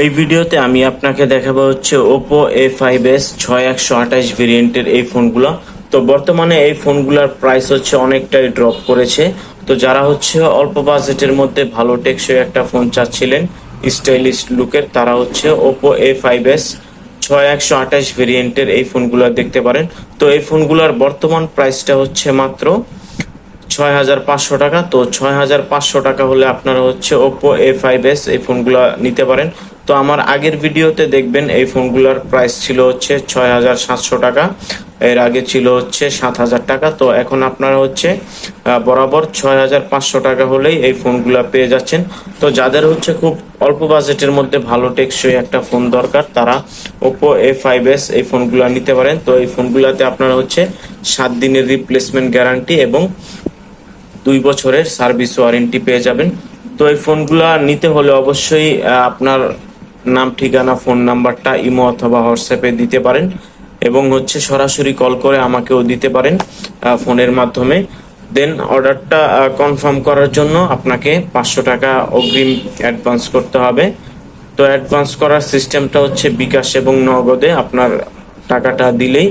এই ভিডিওতে আমি আপনাকে দেখাবো হচ্ছে ওপো এ ফাইভ এস ছয় একশো আঠাশ ভেরিয়েন্টের এই ফোনগুলো। তো বর্তমানে এই ফোনগুলোর প্রাইস হচ্ছে অনেকটাই ড্রপ করেছে। তো যারা হচ্ছে অল্প বাজেটের মধ্যে ভালো টেকসই একটা ফোন চাচ্ছিলেন স্টাইলিশ লুকের তারা হচ্ছে ওপো এ ফাইভ এস ছয় একশো আঠাশ ভেরিয়েন্টের এই ফোনগুলো দেখতে পারেন। তো এই ফোনগুলোর বর্তমান প্রাইসটা হচ্ছে মাত্র ছয় হাজার পাঁচশো টাকা। তো ছয় হাজার পাঁচশো টাকা হলে আপনারা হচ্ছে ওপো এ ফাইভ এস এই ফোনগুলো নিতে পারেন। তো আমার আগের ভিডিওতে দেখবেন এই ফোনগুলোর প্রাইস ছিল হচ্ছে ছয় হাজার সাতশো টাকা। এর আগে ছিল হচ্ছে সাত হাজার টাকা। তো এখন আপনারা হচ্ছে বরাবর ছয় হাজার পাঁচশো টাকা হলেই এই ফোনগুলো পেয়ে যাচ্ছেন। তো যাদের হচ্ছে খুব অল্প বাজেটের মধ্যে ভালো টেকসই একটা ফোন দরকার, তারা ওপো এ ফাইভ এস এই ফোনগুলো নিতে পারেন। তো এই ফোনগুলোতে আপনারা হচ্ছে সাত দিনের রিপ্লেসমেন্ট গ্যারান্টি এবং দুই বছরের সার্ভিস ওয়ারেন্টি পেয়ে যাবেন। তো এই ফোনগুলা নিতে হলে অবশ্যই আপনার নাম, ঠিকানা, ফোন নাম্বারটা, ইমো অথবা হোয়াটসঅ্যাপে দিতে পারেন এবং হচ্ছে সরাসরি কল করে আমাকেও দিতে পারেন ফোনের মাধ্যমে। দেন অর্ডারটা কনফার্ম করার জন্য আপনাকে পাঁচশো টাকা অগ্রিম অ্যাডভান্স করতে হবে। তো অ্যাডভান্স করার সিস্টেমটা হচ্ছে বিকাশ এবং নগদে আপনার টাকাটা দিলেই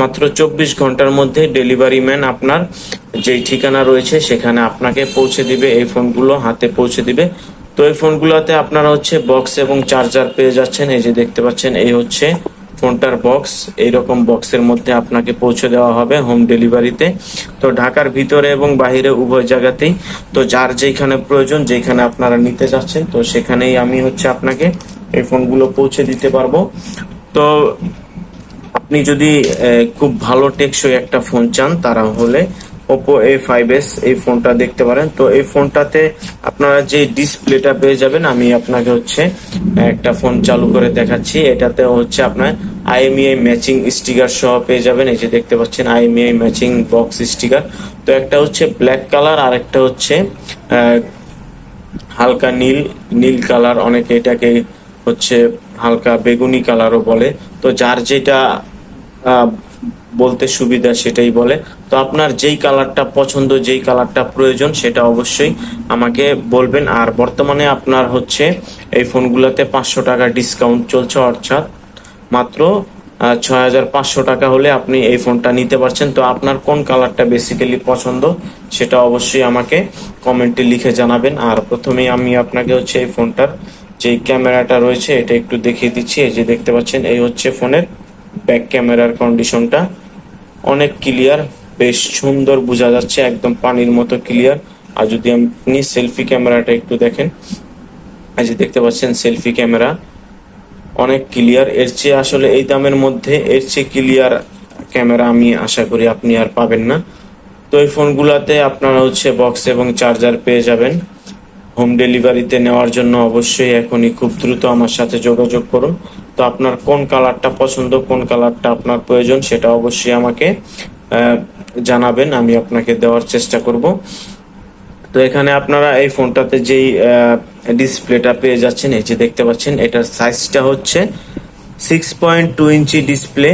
মাত্র চব্বিশ ঘণ্টার মধ্যে ডেলিভারি ম্যান আপনার যেই ঠিকানা রয়েছে সেখানে আপনাকে পৌঁছে দিবে, এই ফোনগুলো হাতে পৌঁছে দিবে। তো এই ফোনগুলোতে আপনারা হচ্ছে বক্স এবং চার্জার পেয়ে যাচ্ছেন। এই যে দেখতে পাচ্ছেন, এই হচ্ছে ফোনটার বক্স এইরকম বক্সের মধ্যে আপনাকে পৌঁছে দেওয়া হবে হোম ডেলিভারিতে তো। ঢাকার ভিতরে এবং বাইরে উভয় জায়গাতেই তো যার যেখানে প্রয়োজন যেখানে আপনারা নিতে যাচ্ছেন, তো সেখানেই আমি হচ্ছে আপনাকে এই ফোনগুলো পৌঁছে দিতে পারব। তো আপনি যদি খুব ভালো টেকসই একটা ফোন চান তারা হলে ওপো এ ফাইভ এস এই ফোনটা দেখতে পারেন। তো এই ফোনটাতে আপনারা যে ডিসপ্লেটা পেয়ে যাবেন, আমি আপনাকে হচ্ছে একটা ফোন চালু করে দেখাচ্ছি। এটাতে হচ্ছে আপনার আইএমইআই ম্যাচিং স্টিকার সহ পেয়ে যাবেন। এই যে দেখতে পাচ্ছেন আইএমইআই ম্যাচিং বক্স স্টিকার তো একটা হচ্ছে ব্ল্যাক কালার আর একটা হচ্ছে হালকা নীল নীল কালার অনেকে এটাকে হচ্ছে হালকা বেগুনি কালারও বলে। তো যার যেটা বলতে সুবিধা সেটাই বলে। তো আপনার যেই কালারটা পছন্দ, যেই কালারটা প্রয়োজন সেটা অবশ্যই আমাকে বলবেন। আর বর্তমানে আপনার হচ্ছে এই ফোনগুলোতে পাঁচশো টাকা ডিসকাউন্ট চলছে অর্থাৎ মাত্র ছয় হাজার পাঁচশো টাকা হলে আপনি এই ফোনটা নিতে পারছেন। তো আপনার কোন কালারটা বেসিক্যালি পছন্দ সেটা অবশ্যই আমাকে কমেন্টে লিখে জানাবেন। আর প্রথমেই আমি আপনাকে হচ্ছে এই ফোনটার যে ক্যামেরাটা রয়েছে এটা একটু দেখিয়ে দিচ্ছি। এই যে দেখতে পাচ্ছেন, এই হচ্ছে ফোনের ব্যাক ক্যামেরার কন্ডিশনটা অনেক ক্লিয়ার বেশ সুন্দর বোঝা যাচ্ছে, একদম পানির মতো ক্লিয়ার আর যদি আপনি সেলফি ক্যামেরাটা একটু দেখেন, এই যে দেখতে পাচ্ছেন সেলফি ক্যামেরা অনেক ক্লিয়ার এর চেয়ে আসলে এই দামের মধ্যে, এর চেয়ে ক্লিয়ার ক্যামেরা আমি আশা করি আপনি আর পাবেন না। তো এই ফোনগুলোতে আপনারা হচ্ছে বক্স এবং চার্জার পেয়ে যাবেন। হোম ডেলিভারিতে নেওয়ার জন্য অবশ্যই এখনই খুব দ্রুত আমার সাথে যোগাযোগ করুন। তো আপনার কোন কালারটা পছন্দ, কোন কালারটা আপনার প্রয়োজন সেটা অবশ্যই আমাকে জানাবেন, আমি আপনাকে দেওয়ার চেষ্টা করব। তো এখানে আপনারা এই ফোনটাতে যেই ডিসপ্লেটা পেয়ে যাচ্ছেন, এই যে দেখতে পাচ্ছেন, এটার সাইজটা হচ্ছে six point two inch display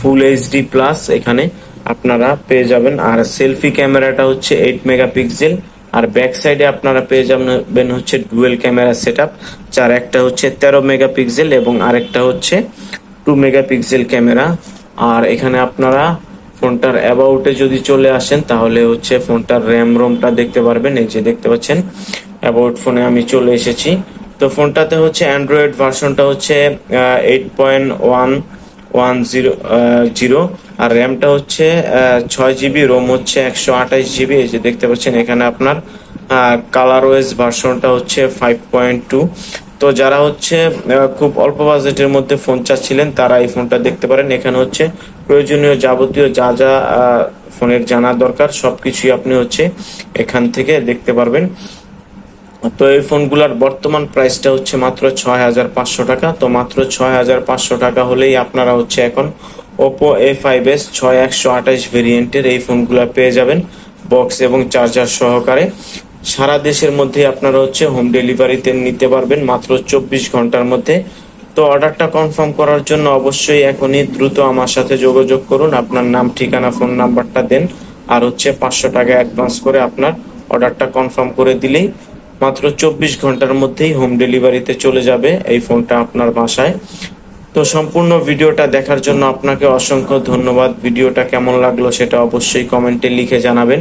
full HD plus এখানে আপনারা পেয়ে যাবেন। আর সেলফি ক্যামেরাটা হচ্ছে এইট মেগাপিক্সেল আর ব্যাক সাইডে আপনারা পেয়ে যাবেন হচ্ছে ডুয়েল ক্যামেরা সেট আপ যার একটা হচ্ছে তেরো মেগাপিক্সেল এবং আরেকটা হচ্ছে টু মেগাপিক্সেল ক্যামেরা আর এখানে আপনারা ফোনটার অ্যাবাউটে যদি চলে আসেন, তাহলে হচ্ছে ফোনটার র্যাম রোমটা দেখতে পারবেন। এই যে দেখতে পাচ্ছেন অ্যাবাউট ফোনে আমি চলে এসেছি। তো ফোনটাতে হচ্ছে অ্যান্ড্রয়েড ভার্সনটা হচ্ছে eight point one one zero zero আর র্যামটা হচ্ছে ছয় জিবি রোম হচ্ছে একশো আঠাশ জিবি এই যে দেখতে পাচ্ছেন এখানে আপনার কালার ওয়েজ ভার্সনটা হচ্ছে ফাইভ পয়েন্ট টু তো যারা হচ্ছে খুব অল্প বাজেটের মধ্যে ফোন চাচ্ছিলেন, তারা এই ফোনটা দেখতে পারেন। এখানে হচ্ছে প্রয়োজনীয় যাবতীয় যা যা ফোনের জানা দরকার, সবকিছুই আপনি হচ্ছে এখান থেকে দেখতে পারবেন। তো এই ফোনগুলোর বর্তমান প্রাইসটা হচ্ছে মাত্র ছয় হাজার পাঁচশো টাকা। তো মাত্র ছয় হাজার পাঁচশো টাকা হলেই আপনারা হচ্ছে এখন ওপো এ ফাইভ এস ছয় একশো আঠাশ ভেরিয়েন্টের এই ফোনগুলো পেয়ে যাবেন বক্স এবং চার্জার সহকারে। সারা দেশের মধ্যে আপনারা হচ্ছে হোম ডেলিভারিতে নিতে পারবেন মাত্র চব্বিশ ঘণ্টার মধ্যে। তো অর্ডারটা কনফার্ম করার জন্য অবশ্যই এখনই দ্রুত আমার সাথে যোগাযোগ করুন, আপনার নাম, ঠিকানা ফোন নাম্বারটা দেন, আর হচ্ছে পাঁচশো টাকা অ্যাডভান্স করে আপনার অর্ডারটা কনফার্ম করে দিলেই মাত্র চব্বিশ ঘণ্টার মধ্যেই হোম ডেলিভারিতে চলে যাবে এই ফোনটা আপনার বাসায়। তো সম্পূর্ণ ভিডিওটা দেখার জন্য আপনাকে অসংখ্য ধন্যবাদ। ভিডিওটা কেমন লাগল সেটা অবশ্যই কমেন্টে লিখে জানাবেন।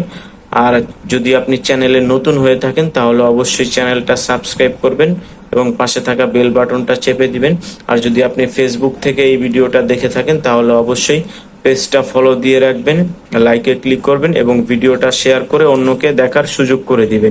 আর যদি আপনি চ্যানেলে নতুন হয়ে থাকেন, তাহলে অবশ্যই চ্যানেলটা সাবস্ক্রাইব করবেন এবং পাশে থাকা বেল বাটনটা চেপে দিবেন। আর যদি আপনি ফেসবুক থেকে এই ভিডিওটা দেখে থাকেন, তাহলে অবশ্যই পেজটা ফলো দিয়ে রাখবেন লাইকে ক্লিক করবেন এবং ভিডিওটা শেয়ার করে অন্যকে দেখার সুযোগ করে দিবেন।